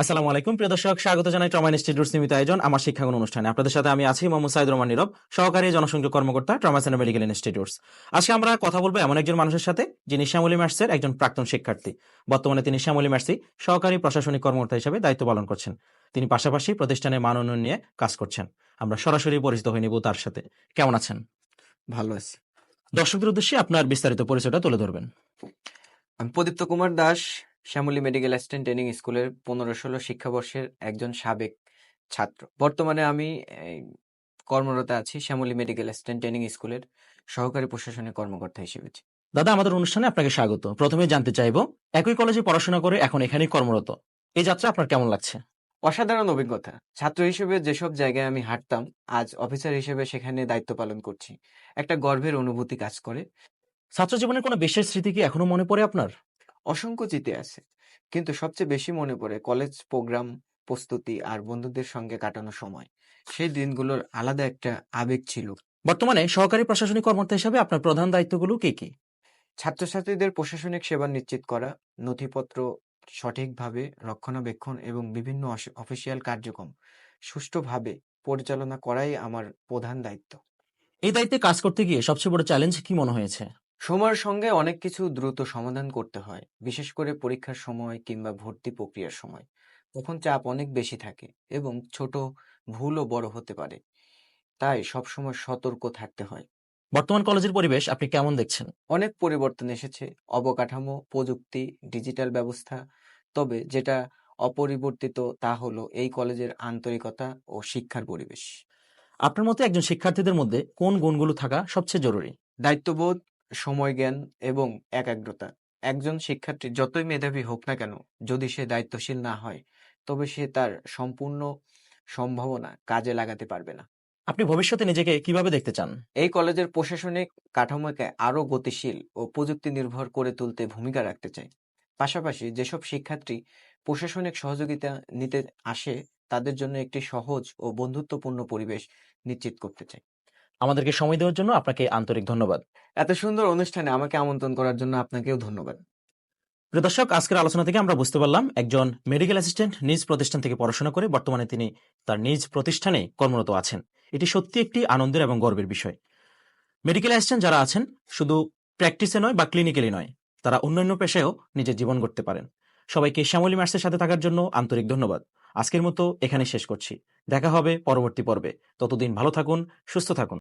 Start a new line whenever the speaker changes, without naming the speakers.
আসসালামু আলাইকুম প্রিয় দর্শক। স্বাগত জানাই ট্রমা ইনস্টিটিউট সীমিত আয়োজন আমার শিক্ষাগুণ অনুষ্ঠানে। আপনাদের সাথে আমি আছি মোহাম্মদ সাইদ রহমান নীরব সহকারী জনসংযোগ কর্মকর্তা ট্রমা সেন্টার মেডিকেল ইনস্টিটিউটস। আজকে আমরা কথা বলব এমন একজন মানুষের সাথে যিনি শ্যামলী ম্যাটসের একজন প্রাক্তন শিক্ষার্থী। বর্তমানে তিনি শ্যামলী ম্যাটসি সহকারী প্রশাসনিক কর্মকর্তা হিসেবে দায়িত্ব পালন করছেন। তিনি পাশাপাশি প্রতিষ্ঠানের মান উন্নয়ন নিয়ে কাজ করছেন। আমরা সরাসরি পরিচিত হয়ে নিব তার সাথে। কেমন আছেন?
ভালো আছি।
দর্শকদের উদ্দেশ্যে আপনার বিস্তারিত পরিচয়টা তুলে ধরবেন।
আমি Pradipta Kumar Das Shyamoli medical assistant training স্কুলের পনেরো ষোলো শিক্ষাবর্ষের একজন সাবেক ছাত্র। বর্তমানে আমি কর্মরত আছি শ্যামলী মেডিকেল অ্যাসিস্ট্যান্ট ট্রেনিং স্কুলের সহকারী প্রশাসনিক কর্মকর্তা হিসেবে।
দাদা আমাদের অনুষ্ঠানে আপনাকে স্বাগত। প্রথমে জানতে চাইব একই কলেজে পড়াশোনা করে এখন এখানেই কর্মরত। এই যাত্রা আপনার কেমন লাগছে?
অসাধারণ অভিজ্ঞতা। ছাত্র হিসেবে যেসব জায়গায় আমি হাঁটতাম আজ অফিসার হিসেবে সেখানে দায়িত্ব পালন করছি। একটা গর্বের অনুভূতি কাজ করে।
ছাত্র জীবনের কোনো বিশেষ স্মৃতি কি এখনও মনে পড়ে আপনার?
অসংখ্য চিতে আছে। কিন্তু সবচেয়ে বেশি মনে পড়ে কলেজ প্রোগ্রাম প্রস্তুতি আর বন্ধুদের সঙ্গে কাটানো সময়। সেই দিনগুলোর আলাদা একটা আবেগ ছিল।
বর্তমানে সহকারী প্রশাসনিক কর্মকর্তা হিসাবে আপনার প্রধান দায়িত্বগুলো কি কি?
ছাত্রছাত্রীদের প্রশাসনিক সেবা নিশ্চিত করা নথিপত্র সঠিকভাবে রক্ষণাবেক্ষণ এবং বিভিন্ন অফিসিয়াল কার্যক্রম সুষ্ঠুভাবে পরিচালনা করাই আমার প্রধান দায়িত্ব।
এই দায়িত্বে কাজ করতে গিয়ে সবচেয়ে বড় চ্যালেঞ্জ কি মনে হয়েছে?
সময়ের সঙ্গে অনেক কিছু দ্রুত সমাধান করতে হয়। বিশেষ করে পরীক্ষার সময় কিংবা ভর্তি প্রক্রিয়ার সময়। তখন চাপ অনেক বেশি থাকে এবং ছোট ভুলও বড় হতে পারে। তাই সবসময় সতর্ক থাকতে হয়।
বর্তমান কলেজের পরিবেশ আপনি কেমন দেখছেন?
অনেক পরিবর্তন এসেছে। অবকাঠামো প্রযুক্তি ডিজিটাল ব্যবস্থা। তবে যেটা অপরিবর্তিত তা হলো এই কলেজের আন্তরিকতা ও শিক্ষার পরিবেশ।
আপনার মতে একজন শিক্ষার্থীদের মধ্যে কোন গুণগুলো থাকা সবচেয়ে জরুরি?
দায়িত্ববোধ সময় জ্ঞান এবং একাগ্রতা। একজন শিক্ষার্থী যতই মেধাবী হোক না কেন যদি সে দায়িত্বশীল না হয় তবে সে তার সম্পূর্ণ সম্ভাবনা কাজে লাগাতে পারবে না।
আপনি ভবিষ্যতে নিজেকে কীভাবে দেখতে চান?
এই কলেজের প্রশাসনিক কাঠামোকে আরও গতিশীল ও প্রযুক্তি নির্ভর করে তুলতে ভূমিকা রাখতে চাই। পাশাপাশি যেসব শিক্ষার্থী প্রশাসনিক সহযোগিতা নিতে আসে তাদের জন্য একটি সহজ ও বন্ধুত্বপূর্ণ পরিবেশ নিশ্চিত করতে চাই।
আমাদেরকে সময় দেওয়ার জন্য আপনাকে আন্তরিক ধন্যবাদ।
এত সুন্দর অনুষ্ঠানে আমাকে আমন্ত্রণ করার জন্য আপনাকেও ধন্যবাদ।
প্রিয় দর্শক আজকের আলোচনা থেকে আমরা বুঝতে পারলাম একজন মেডিকেল অ্যাসিস্ট্যান্ট নিজ প্রতিষ্ঠান থেকে পড়াশোনা করে বর্তমানে তিনি তার নিজ প্রতিষ্ঠানে কর্মরত আছেন। এটি সত্যি একটি আনন্দের এবং গর্বের বিষয়। মেডিকেল অ্যাসিস্ট্যান্ট যারা আছেন শুধু প্র্যাকটিসে নয় বা ক্লিনিক্যালি নয় তারা অন্যান্য পেশায়ও নিজের জীবন গড়তে পারেন। সবাইকে শ্যামলী ম্যাটসের সাথে থাকার জন্য আন্তরিক ধন্যবাদ। আজকের মতো এখানে শেষ করছি। দেখা হবে পরবর্তী পর্বে। ততদিন ভালো থাকুন সুস্থ থাকুন।